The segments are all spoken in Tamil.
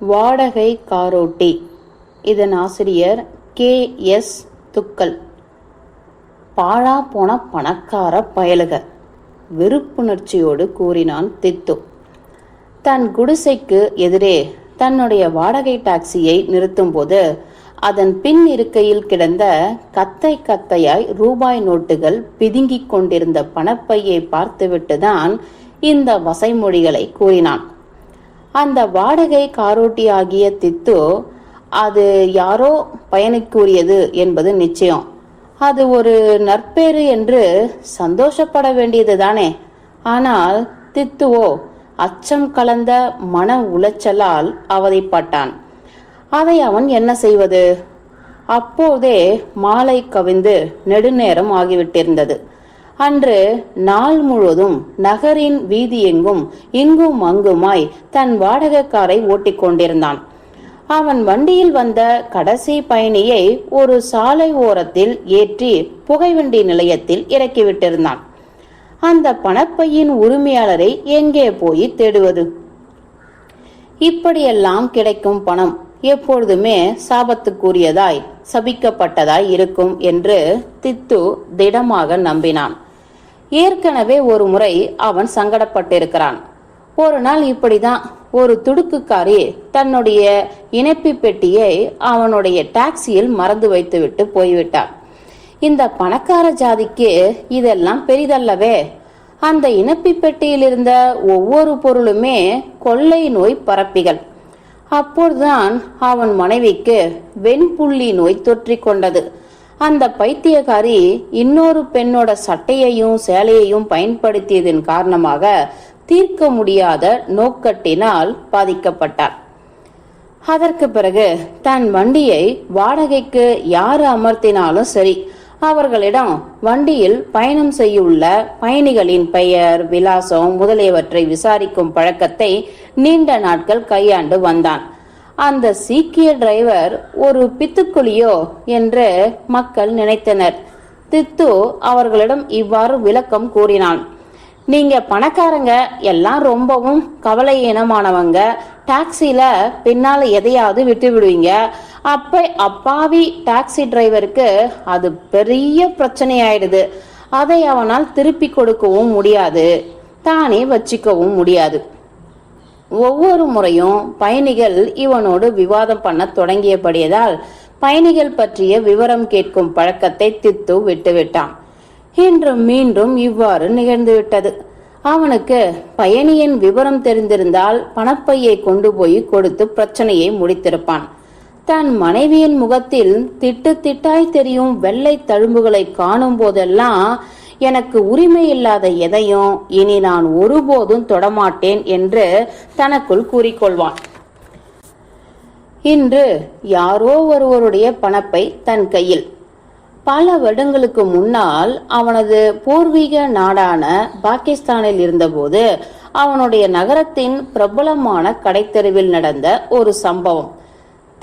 வாடகை காரோட்டி. இதன் ஆசிரியர் கே. எஸ். துக்கல். பாழா போன பணக்கார பயலுக. வெறுப்புணர்ச்சியோடு கூறினான் தித்து. தன் குடிசைக்கு எதிரே தன்னுடைய வாடகை டாக்ஸியை நிறுத்தும்போது அதன் பின் இருக்கையில் கிடந்த கத்தை கத்தையாய் ரூபாய் நோட்டுகள் பிதுங்கிக் கொண்டிருந்த பணப்பையை பார்த்துவிட்டுதான் இந்த வசைமொழிகளை கூறினான். அந்த வாடகை காரோட்டி ஆகிய தித்து அது யாரோ பயனுக்குரியது என்பது நிச்சயம். அது ஒரு நற்பேறு என்று சந்தோஷப்பட வேண்டியது தானே. ஆனால் தித்துவோ அச்சம் கலந்த மன உளைச்சலால் அவதைப்பட்டான் அதை அவன் என்ன செய்வது? அப்போதே மாலை கவிந்து நெடுநேரம் ஆகிவிட்டிருந்தது. அன்று நாள் முழுவதும் நகரின் வீதியெங்கும் இங்கும் அங்குமாய் தன் வாடகைக்காரை ஓட்டிக் கொண்டிருந்தான் அவன் வண்டியில் வந்த கடைசி பயணியை ஒரு சாலை ஓரத்தில் ஏற்றி புகைவண்டி நிலையத்தில் இறக்கிவிட்டிருந்தான். அந்த பணப்பையின் உரிமையாளரை எங்கே போய் தேடுவது? இப்படியெல்லாம் கிடைக்கும் பணம் எப்பொழுதுமே சாபத்துக்குரியதாய் சபிக்கப்பட்டதாய் இருக்கும் என்று தித்து திடமாக நம்பினான். ஏற்கனவே ஒரு முறை அவன் சங்கடப்பட்டிருக்கிறான். ஒரு நாள் இப்படிதான் ஒரு துடுக்குக்காரி தன்னுடைய இணைப்பு பெட்டியை அவனுடைய டாக்ஸியில் மறந்து வைத்துவிட்டு போய்விட்டார் இந்த பணக்கார ஜாதிக்கு இதெல்லாம் பெரிதல்லவே. அந்த இணைப்பி பெட்டியில் இருந்த ஒவ்வொரு பொருளுமே கொள்ளை நோய் பரப்பிகள். அப்போதுதான் அவன் மனைவிக்கு வெண்புள்ளி நோய் தொற்றிக் கொண்டது. அந்த பைத்தியக்காரி இன்னொரு பெண்ணோட சட்டையையும் சேலையையும் பயன்படுத்தியதன் காரணமாக தீர்க்க முடியாத நோக்கட்டினால் பாதிக்கப்பட்டார். அதற்கு பிறகு தன் வண்டியை வாடகைக்கு யார் அமர்த்தினாலும் சரி அவர்களிடம் வண்டியில் பயணம் செய்யுள்ள பயணிகளின் பெயர் விலாசம் முதலியவற்றை விசாரிக்கும் பழக்கத்தை நீண்ட நாட்கள் கையாண்டு வந்தான். அந்த சீக்கிய டிரைவர் ஒரு பித்துக்குழியோ என்று மக்கள் நினைத்தனர். தித்து அவர்களிடம் இவ்வாறு விளக்கம் கூறினான். நீங்க பணக்காரங்க எல்லாம் ரொம்பவும் கவலை இனமானவங்க டாக்ஸில பின்னால எதையாவது விட்டு விடுவீங்க அப்ப அப்பாவி டாக்ஸி டிரைவருக்கு அது பெரிய பிரச்சனை ஆயிடுது அதை அவனால் திருப்பி கொடுக்கவும் முடியாது. தானே வச்சிக்கவும் முடியாது. ஒவ்வொரு முறையும் பயணிகள் இவனோடு விவாதம் பண்ண தொடங்கியபடியதால் பயணிகள் பற்றிய விவரம் கேட்கும் பழக்கத்தை தித்து விட்டுவிட்டான். இன்று மீண்டும் இவ்வாறு நிகழ்ந்துவிட்டது அவனுக்கு பயணியின் விவரம் தெரிந்திருந்தால் பணப்பையை கொண்டு போய் கொடுத்து பிரச்சனையை முடித்திருப்பான். தன் மனைவியின் முகத்தில் திட்டு திட்டாய் தெரியும் வெள்ளை தழும்புகளை காணும் போதெல்லாம் எனக்கு உரிமை இல்லாத எதையும் இனி நான் ஒருபோதும் தொடமாட்டேன் என்று தனக்குள் கூறிக்கொள்வான். இன்று யாரோ ஒருவருடைய பணப்பை தன் கையில். பல வருடங்களுக்கு முன்னால் அவனது பூர்வீக நாடான பாகிஸ்தானில் இருந்தபோது அவனுடைய நகரத்தின் பிரபலமான கடைத்தெருவில் நடந்த ஒரு சம்பவம்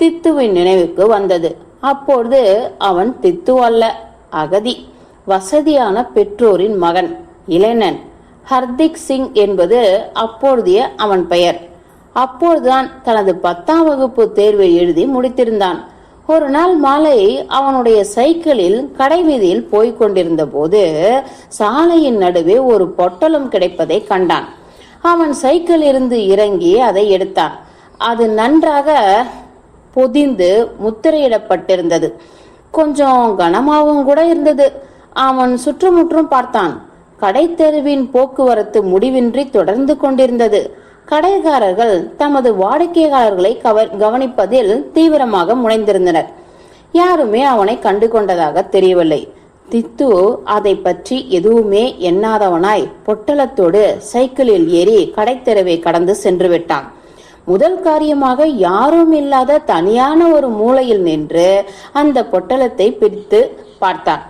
தித்துவின் நினைவுக்கு வந்தது. அப்பொழுது அவன் தித்து அல்ல அகதி. வசதியான பெற்றோரின் மகன் இளைஞன். ஹர்திக் சிங் என்பது அப்பொழுதைய அவன் பெயர். அப்போதுதான் தனது பத்தாம் வகுப்பு தேர்வை எழுதி முடித்திருந்தான். ஒரு நாள் மாலை அவனுடைய சைக்கிளில் கடைவீதியில் போய்க் கொண்டிருந்த போது சாலையின் நடுவே ஒரு பொட்டலம் கிடைப்பதை கண்டான். அவன் சைக்கிள் இருந்து இறங்கி அதை எடுத்தான். அது நன்றாக பொதிந்து முத்திரையிடப்பட்டிருந்தது. கொஞ்சம் கனமாகவும் கூட இருந்தது. அவன் சுற்றுமுற்றும் பார்த்தான். கடைத்தெருவின் போக்குவரத்து முடிவின்றி தொடர்ந்து கொண்டிருந்தது. கடைக்காரர்கள் தமது வாடிக்கையாளர்களை கவனிப்பதில் தீவிரமாக முனைந்திருந்தனர். யாருமே அவனை கண்டு கொண்டதாக தெரியவில்லை. தித்து அதை பற்றி எதுவுமே எண்ணாதவனாய் பொட்டலத்தோடு சைக்கிளில் ஏறி கடைத்தெருவை கடந்து சென்று விட்டான். முதல் காரியமாக யாரும் இல்லாத தனியான ஒரு மூலையில் நின்று அந்த பொட்டலத்தை பிரித்து பார்த்தான்.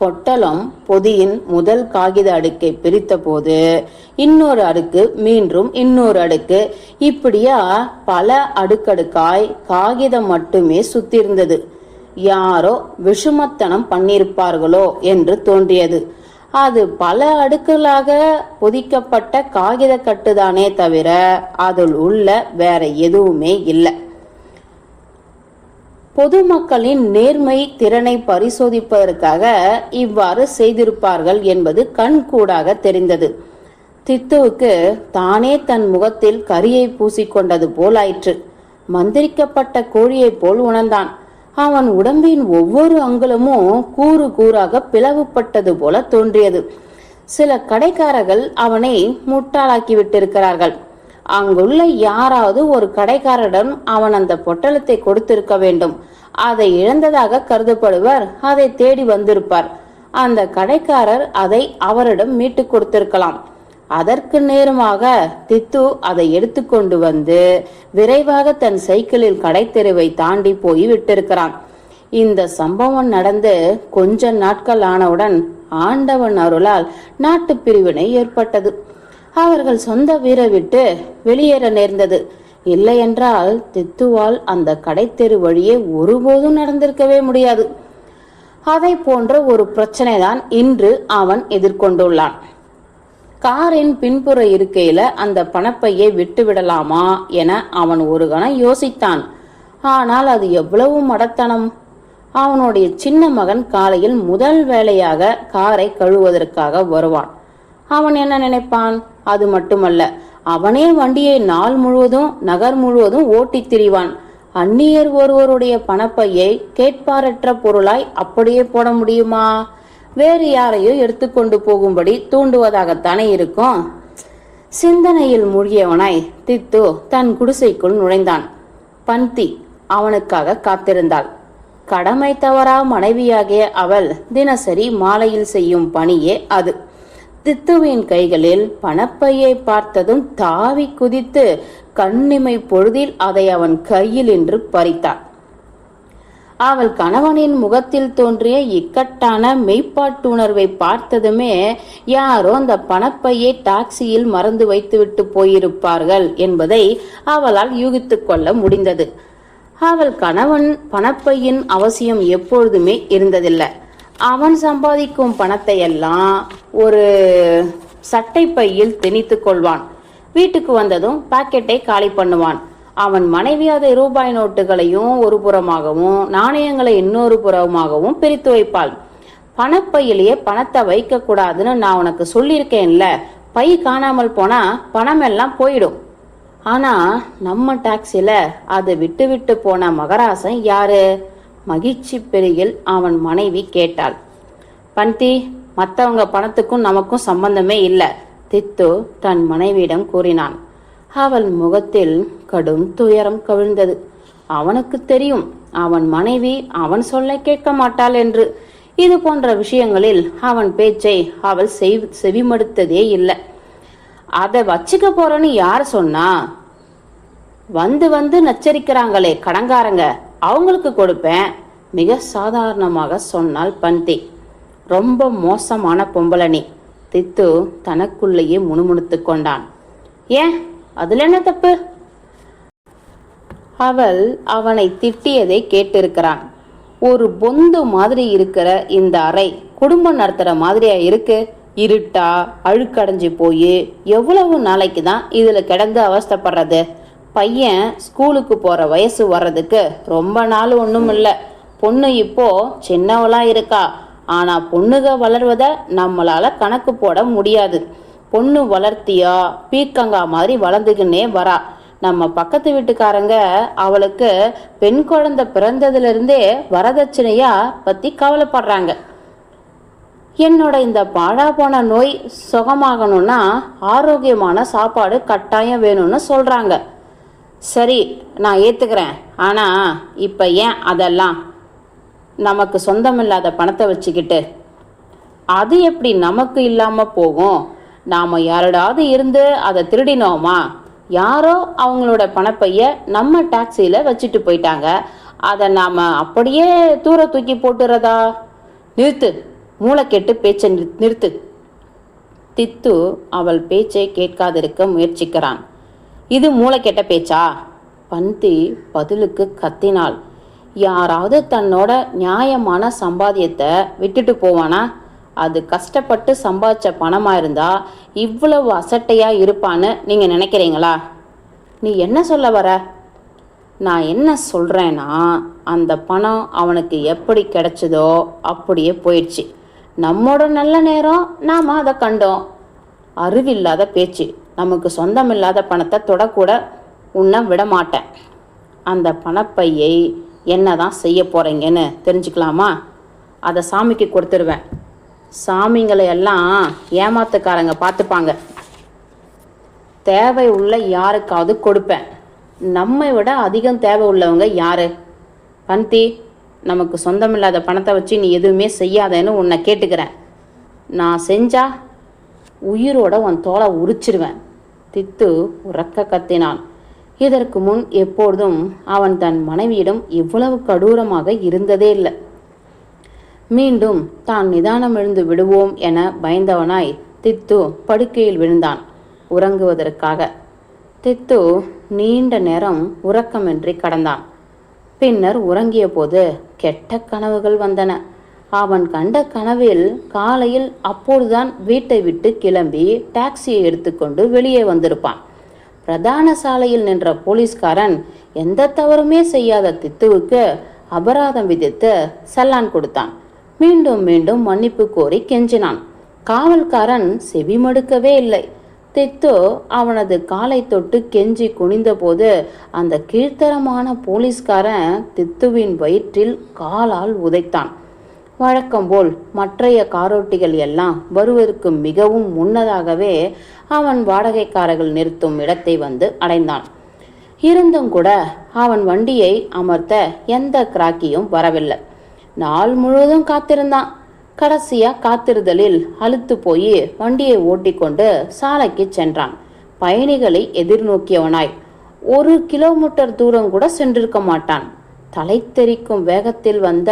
பொட்டலம் பொதியின் முதல் காகித அடுக்கை பிரித்தபோது இன்னொரு அடுக்கு மீண்டும் இன்னொரு அடுக்கு. இப்படியா பல அடுக்கடுக்காய் காகிதம் மட்டுமே சுத்திருந்தது. யாரோ விஷமத்தனம் பண்ணியிருப்பார்களோ என்று தோன்றியது. அது பல அடுக்குகளாக பொதிக்கப்பட்ட காகித கட்டுதானே தவிர அதில் உள்ள வேற எதுவுமே இல்லை. பொதுமக்களின் நேர்மை திறனை பரிசோதிப்பதற்காக இவ்வாறு செய்திருப்பார்கள் என்பது கண்கூடாக தெரிந்தது. தித்துவுக்கு தானே தன் முகத்தில் கரியை பூசிக்கொண்டது போலாயிற்று மந்திரிக்கப்பட்ட கோழியைப் போல் உணர்ந்தான். அவன் உடம்பின் ஒவ்வொரு அங்குலமும் கூறு கூறாக பிளவுபட்டது போல தோன்றியது. சில கடைக்காரர்கள் அவனை முட்டாளாக்கி விட்டிருக்கிறார்கள். அங்குள்ள யாராவது ஒரு கடைக்காரரிடம் அவன் அந்த பொட்டலத்தை கொடுத்திருக்க வேண்டும். அதை இழந்ததாக கருதப்படுவர் அதை தேடி வந்திருப்பார். அந்த கடைக்காரர் அதை அவரிடம் மீட்டு கொடுத்திருக்கலாம். அதற்கு நேரமாக தித்து அதை எடுத்துக்கொண்டு வந்து விரைவாக தன் சைக்கிளில் கடைத்தெருவை தாண்டி போய் விட்டிருக்கிறான். இந்த சம்பவம் நடந்து கொஞ்ச நாட்கள் ஆனவுடன் ஆண்டவன் அருளால் நாட்டு பிரிவினை ஏற்பட்டது. அவர்கள் சொந்த வீரை விட்டு வெளியேற நேர்ந்தது. இல்லையென்றால் தித்துவால் அந்த கடைத்தெரு வழியே ஒருபோதும் நடந்திருக்கவே முடியாது. அதை போன்ற ஒரு பிரச்சனை தான் இன்று அவன் எதிர்கொண்டுள்ளான். காரின் பின்புற இருக்கையில அந்த பணப்பையை விட்டு விடலாமா என அவன் ஒரு கணம் யோசித்தான். ஆனால் அது எவ்வளவு மடத்தனம். அவனுடைய சின்ன மகன் காலையில் முதல் வேலையாக காரை கழுவதற்காக வருவான். அவன் என்ன நினைப்பான்? அது மட்டுமல்ல அவனே வண்டியை நாள் முழுவதும் நகர் முழுவதும் ஓட்டித் திரிவான். அந்நியர் ஒருவருடைய பணப்பையை கேட்பாரற்ற பொருளாய் அப்படியே போட முடியுமா? வேறு யாரையோ எடுத்துக்கொண்டு போகும்படி தூண்டுவதாகத்தானே இருக்கும். சிந்தனையில் மூழ்கியவனாய் தித்து தன் குடிசைக்குள் நுழைந்தான். பந்தி அவனுக்காக காத்திருந்தாள். கடமை தவறா மனைவியாகிய அவள் தினசரி மாலையில் செய்யும் பணியே அது. தித்துவின் கைகளில் பணப்பையை பார்த்ததும் தாவி குதித்து கண்ணிமை பொழுதில் அதை அவன் கையில் என்று பறித்தான். அவள் கணவனின் முகத்தில் தோன்றிய இக்கட்டான மெய்ப்பாட்டுணர்வை பார்த்ததுமே யாரோ அந்த பணப்பையை டாக்ஸியில் மறந்து வைத்துவிட்டு போயிருப்பார்கள் என்பதை அவளால் யூகித்துக் கொள்ள முடிந்தது. அவள் கணவன் பணப்பையின் அவசியம் எப்பொழுதுமே இருந்ததில்லை. அவன் சம்பாதிக்கும் பணத்தை எல்லாம் ஒரு சட்டை பையில் திணித்து கொள்வான். வீட்டுக்கு வந்ததும் பாக்கெட்டை காலி பண்ணுவான். அவன் மனைவி அதை ரூபாய் நோட்டுகளையும் ஒரு புறமாகவும் நாணயங்களை இன்னொரு புறமாகவும் பிரித்து வைப்பாள். பணப்பையிலேயே பணத்தை வைக்க கூடாதுன்னு நான் உனக்கு சொல்லியிருக்கேன்ல பை காணாமல் போனா பணம் எல்லாம் போயிடும். ஆனா நம்ம டாக்ஸில அதை விட்டு விட்டு போன மகராசன் யாரு? மகிழ்ச்சி பெருகில் அவன் மனைவி கேட்டாள். பந்தி மற்றவங்க பணத்துக்கும் நமக்கும் சம்பந்தமே இல்லை தித்து தன் மனைவியிடம் கூறினான். அவள் முகத்தில் கடும் துயரம் கவிழ்ந்தது. அவனுக்கு தெரியும் அவன் மனைவி அவன் சொல்ல கேட்க மாட்டாள் என்று. இது போன்ற விஷயங்களில் அவன் பேச்சை அவள் செவி செவிமடுத்ததே இல்லை. அதை வச்சுக்க போறேன்னு யார் சொன்னா? வந்து வந்து நச்சரிக்கிறாங்களே கடங்காரங்க. அவங்களுக்கு கொடுப்பேன். மிக சாதாரணமாக சொன்னாள் பந்தி ரொம்ப மோசமான பொம்பளனி தித்து தனக்குள்ளேயே முணுமுணுத்து கொண்டான். ஏன்? அதுல என்ன தப்பு? அவள் அவனை திட்டியதை கேட்டிருக்கிறான். ஒரு பொந்து மாதிரி இருக்கிற இந்த அறை குடும்பம் நடத்துற மாதிரியா இருக்கு? இருட்டா அழுக்கடைஞ்சு போய் எவ்வளவு நாளைக்கு தான் இதுல கிடந்து அவஸ்தைப்படுறது? பையன் ஸ்கூலுக்கு போகிற வயசு வர்றதுக்கு ரொம்ப நாள் ஒன்றும் இல்லை. பொண்ணு இப்போ சின்னவளாக இருக்கா. ஆனால் பொண்ணுக வளர்வதை நம்மளால் கணக்கு போட முடியாது. பொண்ணு வளர்த்தியா பீர்க்கங்கா மாதிரி வளர்ந்துக்கின்னே வரா. நம்ம பக்கத்து வீட்டுக்காரங்க அவளுக்கு பெண் குழந்தை பிறந்ததுல இருந்தே வரதட்சணையா பற்றி கவலைப்படுறாங்க. என்னோட இந்த பாழா போன நோய் சுகமாகணும்னா ஆரோக்கியமான சாப்பாடு கட்டாயம் வேணும்னு சொல்கிறாங்க சரி நான் ஏற்றுக்கிறேன் ஆனால் இப்போ ஏன் அதெல்லாம்? நமக்கு சொந்தமில்லாத பணத்தை வச்சுக்கிட்டு. அது எப்படி நமக்கு இல்லாமல் போகும்? நாம் யாரோடாவது இருந்து அதை திருடினோமா? யாரோ அவங்களோட பணப்பைய நம்ம டாக்ஸியில் வச்சுட்டு போயிட்டாங்க. அதை நாம் அப்படியே தூர தூக்கி போட்டுறதா? நிறுத்து. மூளை கெட்டு பேச்சை நிறு- நிறுத்து. தித்து அவள் பேச்சை கேட்காதிருக்க முயற்சிக்கிறான். இது மூளை கெட்ட பேச்சா? பந்தி பதிலுக்கு கத்தினாள். யாராவது தன்னோட நியாயமான சம்பாத்தியத்தை விட்டுட்டு போவானா? அது கஷ்டப்பட்டு சம்பாதிச்ச பணமா இருந்தா இவ்வளவு அசட்டையா இருப்பான்னு நீங்க நினைக்கிறீங்களா? நீ என்ன சொல்ல வர? நான் என்ன சொல்றேன்னா அந்த பணம் அவனுக்கு எப்படி கிடைச்சதோ அப்படியே போயிடுச்சு. நம்மோட நல்ல நேரம் நாம அதை கண்டோம். அறிவில்லாத பேச்சு. நமக்கு சொந்தமில்லாத பணத்தை தொடக்கூட உன்னை விட மாட்டேன் அந்த பணப்பையை என்னதான் செய்ய போகிறீங்கன்னு தெரிஞ்சுக்கலாமா? அதை சாமிக்கு கொடுத்துருவேன். சாமிங்களை எல்லாம் ஏமாத்துக்காரங்க பார்த்துப்பாங்க. தேவை உள்ள யாருக்காவது கொடுப்பேன். நம்மை விட அதிகம் தேவை உள்ளவங்க யாரு? பந்தி நமக்கு சொந்தமில்லாத பணத்தை வச்சு நீ எதுவுமே செய்யாதேன்னு உன்னை கேட்டுக்கிறேன். நான் செஞ்சா உயிரோட உன் தோலை உரிச்சிருவேன். தித்து உறக்க கத்தினான். இதற்கு முன் எப்பொழுதும் அவன் தன் மனைவியிடம் இவ்வளவு கடூரமாக இருந்ததே இல்லை. மீண்டும் தான் நிதானம் எழுந்து விடுவோம் என பயந்தவனாய் தித்து படுக்கையில் விழுந்தான் உறங்குவதற்காக. தித்து நீண்ட நேரம் உறக்கமின்றி கடந்தான். பின்னர் உறங்கிய போது கெட்ட கனவுகள் வந்தன. அவன் கண்ட கனவில் காலையில் அப்போதுதான் வீட்டை விட்டு கிளம்பி டாக்ஸியை எடுத்துக்கொண்டு வெளியே வந்திருப்பான். பிரதான சாலையில் நின்ற போலீஸ்காரன் எந்த தவறுமே செய்யாத தித்துவுக்கு அபராதம் விதித்து சல்லான் கொடுத்தான். மீண்டும் மீண்டும் மன்னிப்பு கோரி கெஞ்சினான். காவல்காரன் செவிமடுக்கவே இல்லை. தித்து அவனது காலை தொட்டு கெஞ்சி குனிந்தபோது அந்த கீழ்த்தரமான போலீஸ்காரன் தித்துவின் வயிற்றில் காலால் உதைத்தான். வழக்கம்போல் மற்றைய காரோட்டிகள் எல்லாம் வருவதற்கு மிகவும் முன்னதாகவே அவன் வாடகைக்காரர்கள் நிறுத்தும் இடத்தை வந்து அடைந்தான். இருந்தும் கூட அவன் வண்டியை அமர்த்த எந்த கிராக்கியும் வரவில்லை. நாள் முழுவதும் காத்திருந்தான். கடைசியா காத்திருதலில் அழுத்து போய் வண்டியை ஓட்டிக்கொண்டு சாலைக்கு சென்றான். பயணிகளை எதிர்நோக்கியவனாய். ஒரு கிலோமீட்டர் தூரம் கூட சென்றிருக்க மாட்டான். தலை தெறிக்கும் வேகத்தில் வந்த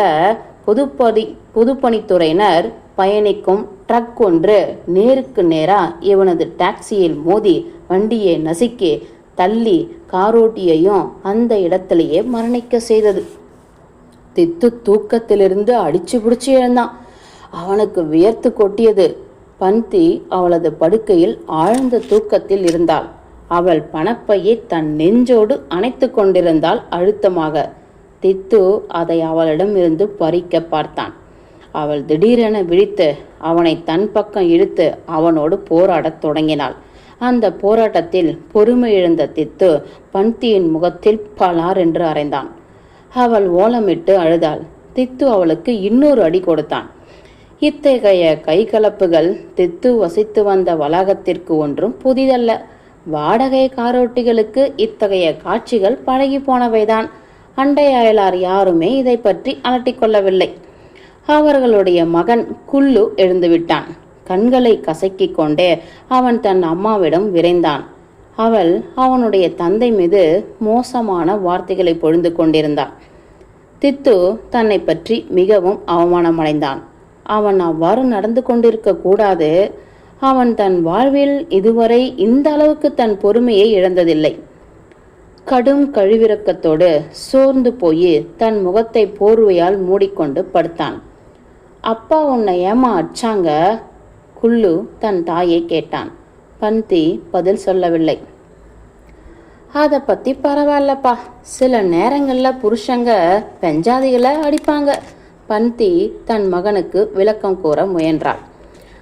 பொதுப்பணி பொதுப்பணித்துறையினர் பயணிக்கும் ட்ரக் ஒன்று நேருக்கு நேரா இவனது டாக்ஸியில் மோதி வண்டியை நசுக்கி தள்ளி காரோட்டியையும் அந்த இடத்திலேயே மரணிக்க செய்தது. தித்து தூக்கத்திலிருந்து அடிச்சு பிடிச்சி எழுந்தான். அவனுக்கு வியர்த்து கொட்டியது. பந்தி அவளது படுக்கையில் ஆழ்ந்த தூக்கத்தில் இருந்தாள். அவள் பணப்பையை தன் நெஞ்சோடு அணைத்து கொண்டிருந்தாள் அழுத்தமாக. தித்து அதை அவளிடம் இருந்து பறிக்க பார்த்தான். அவள் திடீரென விழித்து அவனை தன் பக்கம் இழுத்து அவனோடு போராடத் தொடங்கினாள். அந்த போராட்டத்தில் பொறுமை இழந்த தித்து பந்தியின் முகத்தில் பலார் என்று அறைந்தான். அவள் ஓலமிட்டு அழுதாள். தித்து அவளுக்கு இன்னொரு அடி கொடுத்தான். இத்தகைய கைகலப்புகள் தித்து வசித்து வந்த வளாகத்திற்கு ஒன்றும் புதிதல்ல. வாடகை காரோட்டிகளுக்கு இத்தகைய காட்சிகள் பழகி போனவைதான். அண்டை அயலார் யாருமே இதை பற்றி அலட்டிக்கொள்ளவில்லை அவர்களுடைய மகன் குல்லு எழுந்துவிட்டான். கண்களை கசக்கிக் கொண்டே அவன் தன் அம்மாவிடம் விரைந்தான். அவள் அவனுடைய தந்தை மீது மோசமான வார்த்தைகளை பொழுந்து கொண்டிருந்தாள் தித்து தன்னை பற்றி மிகவும் அவமானமடைந்தான். அவன் அவ்வாறு நடந்து கொண்டிருக்க கூடாது. அவன் தன் வாழ்வில் இதுவரை இந்த அளவுக்கு தன் பொறுமையை இழந்ததில்லை. கடும் கழிவிறக்கத்தோடு சோர்ந்து போய் தன் முகத்தை போர்வையால் மூடிக்கொண்டு படுத்தான். அப்பா உன்னை ஏமா அடிச்சாங்க? குள்ளு தன் தாயை கேட்டான். பந்தி பதில் சொல்லவில்லை. அதை பற்றி பரவாயில்லப்பா. சில நேரங்களில் புருஷங்க பெஞ்சாதிகளை அடிப்பாங்க. பந்தி தன் மகனுக்கு விளக்கம் கூற முயன்றாள்.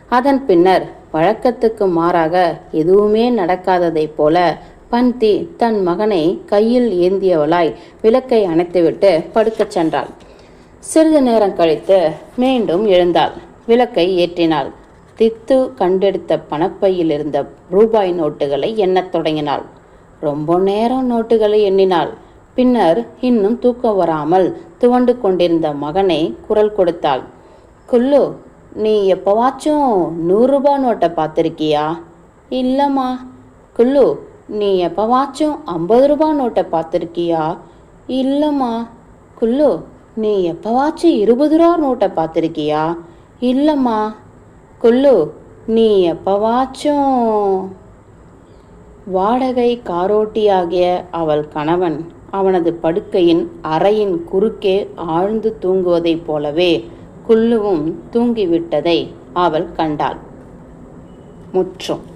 அதன் பின்னர் வழக்கத்துக்கு மாறாக எதுவுமே நடக்காததைப் போல பந்தி தன் மகனை கையில் ஏந்தியவளாய் விளக்கை அணைத்துவிட்டு படுக்கச் சென்றாள். சிறிது நேரம் கழித்து மீண்டும் எழுந்தாள். விளக்கை ஏற்றினாள். தித்து கண்டெடுத்த பணப்பையில் இருந்த ரூபாய் நோட்டுகளை எண்ணத் தொடங்கினாள். ரொம்ப நேரம் நோட்டுகளை எண்ணினாள். பின்னர் இன்னும் தூக்கம் வராமல் துவண்டு கொண்டிருந்த மகனை குரல் கொடுத்தாள். குல்லு நீ எப்போவாச்சும் நூறுரூபா நோட்டை பார்த்துருக்கியா? இல்லைம்மா. குல்லு நீ எப்போவாச்சும் ஐம்பது ரூபா நோட்டை பார்த்துருக்கியா? இல்லைம்மா. குல்லு நீ எப்போவாச்சும் இருபது ரூபா நோட்டை பார்த்துருக்கியா? இல்லைம்மா. குல்லு நீ எப்போவாச்சும் வாடகை காரோட்டியாகிய அவள் கணவன் அவனது படுக்கையின் அறையின் குறுக்கே ஆழ்ந்து தூங்குவதைப் போலவே குல்லுவும் தூங்கிவிட்டதை அவள் கண்டாள். முற்றும்.